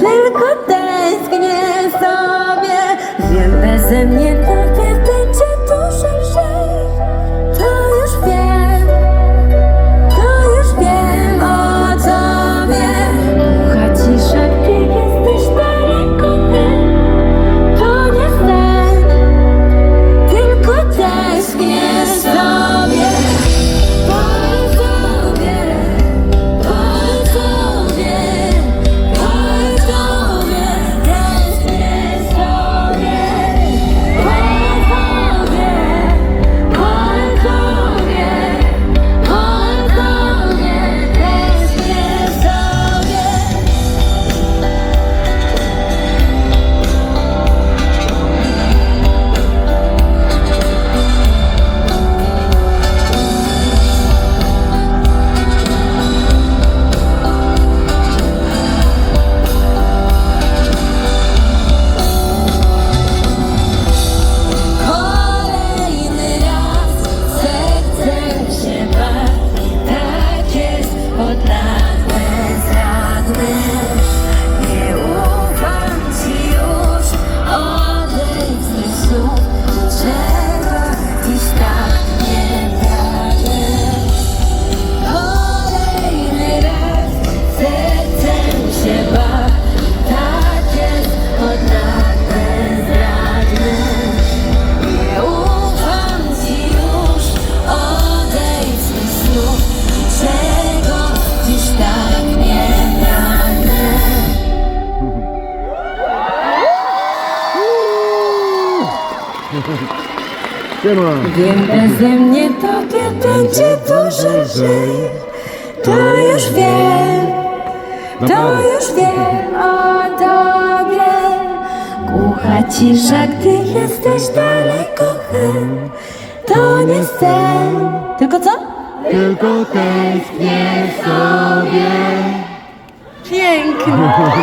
Tylko tęsknię sobie, wiem bez mnie tak. Siema. Wiem, bez mnie tobie będzie dużo lżej. To już wiem, to już wiem o tobie. Głucha cisza, gdy jesteś daleko hen. To nie sen. Tylko co? Tylko tęsknię sobie. Pięknie.